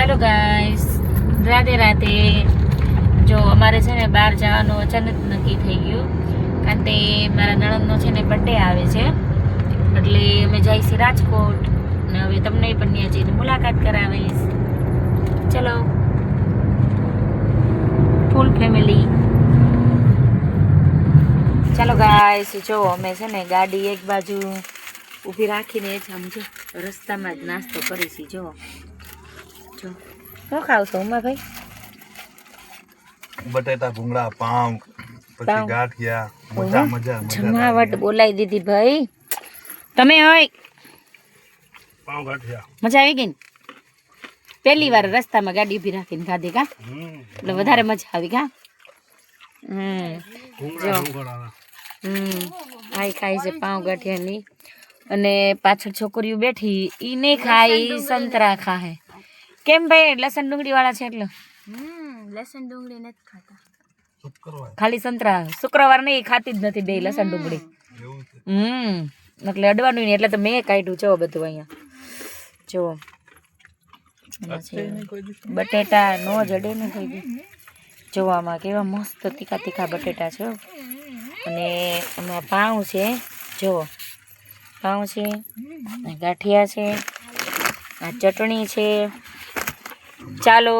ચાલો ગાઈસ રાધે રાતે જો અમારે છે ને બહાર જવાનું અચાનક નક્કી થઈ ગયું, કારણ કે મારા નણંદનો છે ને બર્થડે આવે છે. એટલે અમે જઈશું રાજકોટ, ને હવે તમને પણ ત્યાં જઈને મુલાકાત કરાવીશ. ચલો. ફૂલ ફેમિલી ચાલો ગાઈસ જો અમે છે ને ગાડી એક બાજુ ઊભી રાખીને જ આમ જો રસ્તામાં જ નાસ્તો કરીશી, જો. જો શું ખાવ છો ઉમાભાઈ? બટેટા ભૂંગળા પાઉં પછી ગાંઠિયા મજા મજા મજા જમાવટ બોલાવી દીધી ભાઈ. તમે હોય. પાઉં ગાંઠિયા. મજા આવી ગઈ ને? પહેલી વાર રસ્તામાં ગાડી ઊભી રાખીને ખાધી કા? એટલે વધારે મજા આવી કા? હમ આઈ ખાય છે પાઉં ગાંઠિયાની. અને પાછળ છોકરીઓ બેઠી ઈ નહીં ખાય સંતરા ખાહે. કેમ ભાઈ? લસણ ડુંગળી વાળા છે એટલે. લસણ ડુંગળી નથી ખાતા. ખાલી સંતરા. શુક્રવાર નહીં ખાતી જ નથી બે લસણ ડુંગળી. હમ એટલે અડવાનું નહીં એટલે તો મેં કાઢ્યું જો બધું અહીંયા. જો. બટેટા નો જડે ને થઈ ગયું જોવામાં કેવા મસ્ત તીખા તીખા બટેટા છે અને એમાં પાઉં છે જો. પાઉં છે ગાંઠિયા છે આ ચટણી છે. ચાલો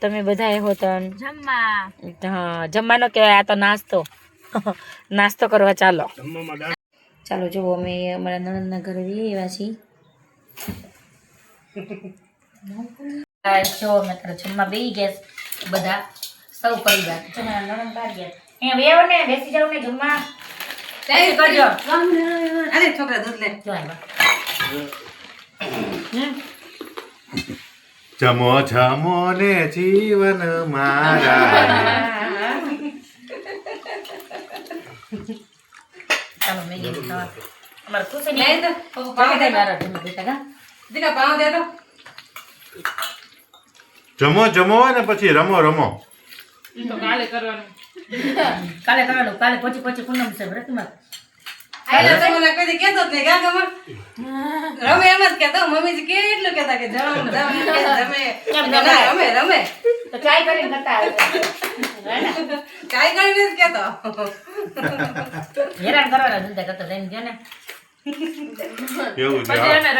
તમે બધા એ હોતન જમવા. હા જમવાનો કહેવાય આ તો નાસ્તો. નાસ્તો કરવા ચાલો. ચાલો જુઓ અમે અમારા નણંદના ઘરે જઈએ એવા છીએ. જો અમે તારે જમવા બેસી ગયા બધા. સૌ પરિવાર. જો મારા નણંદ બહાર ગયા. અહીંયા બેહો ને બેસી જાવ ને જમવા. તૈયારી કરજો અરે છોકરા દૂધ લે. જો આવ્યા. જમો જમો ને જીવન મારા ચાલો મેગી ખાવા. અમારે ખુશી નહીં. દો. પાવ દે. મારા બેટા દીકા પાવ દે તો. જમો જમો ને પછી રમો રમો. કાલે કરવાનું. કાલે પછી પછી પૂનમ છે વ્રતમાં આયલા તો મને કદી કેતો જ નહીં ગમા રમે એમ જ કેતો મમ્મી જ કેટલું કેતા કે જમ જમ. કે રમે ના, રમે રમે. તો ટ્રાય કરીને કરતા કાઈ કરીને જ કેતો હેરાન કરવાના ધંધા કરતા લઈને કે ને. એવું છે હા. એને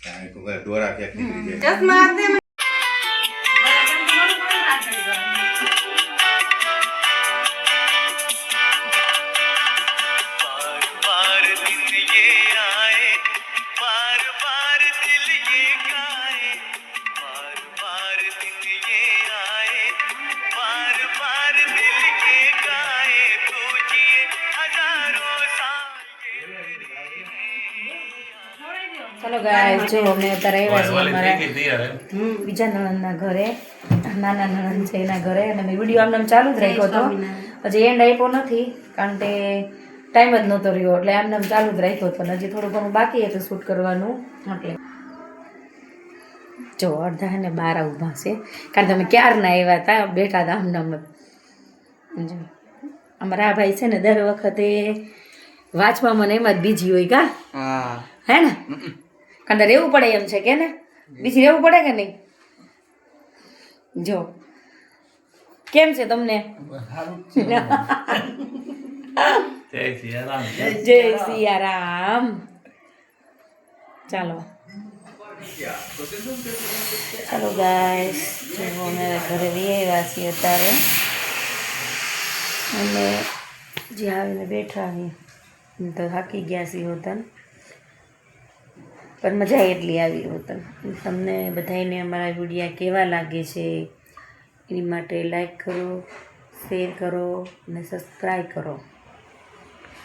કાંઈ તો દોરા ક્યાંક નીકળી જાય. ચશ્મા ચલો ગાઈસ જો અમે અત્યારે આવ્યા છીએ અમારે? બીજા નણંદના ઘરે નાના નણંદ છે એના ઘરે અને મેં વીડિયો આમને આમ ચાલુ જ રાખ્યો હતો. હજી એન્ડ આપ્યો નથી કારણ કે ટાઈમ જ નહોતો રહ્યો એટલે આમને આમ ચાલુ જ રાખ્યો હતો. અને હજી થોડું ઘણું બાકી હતું શૂટ કરવાનું. એટલે જો અડધા અને ને બાર ઊભા છે. કારણ કે અમે ક્યારના આવ્યા હતા બેઠા હતા અમને આમ જ અમારા આ ભાઈ છે ને દર વખતે વાંચવા મને એમાં જ બીજી હોય કા? હે. ને? કારણ કે રહેવું પડે એમ છે કે ને? બીજી રહેવું પડે કે નહીં? જો. કેમ છે તમને? જય સિયારામ. ચાલો. ચાલો ગાઈસ જો અમે ઘરે વી આવ્યા છીએ અત્યારે. અને જે આવીને બેઠા એમ તો થાકી ગયા છીએ હોતન. પણ મજા એટલી આવી હોતન તમને બધાને અમારા વિડીયા કેવા લાગે છે? એની માટે લાઈક કરો શેર કરો અને સબસ્ક્રાઈબ કરો.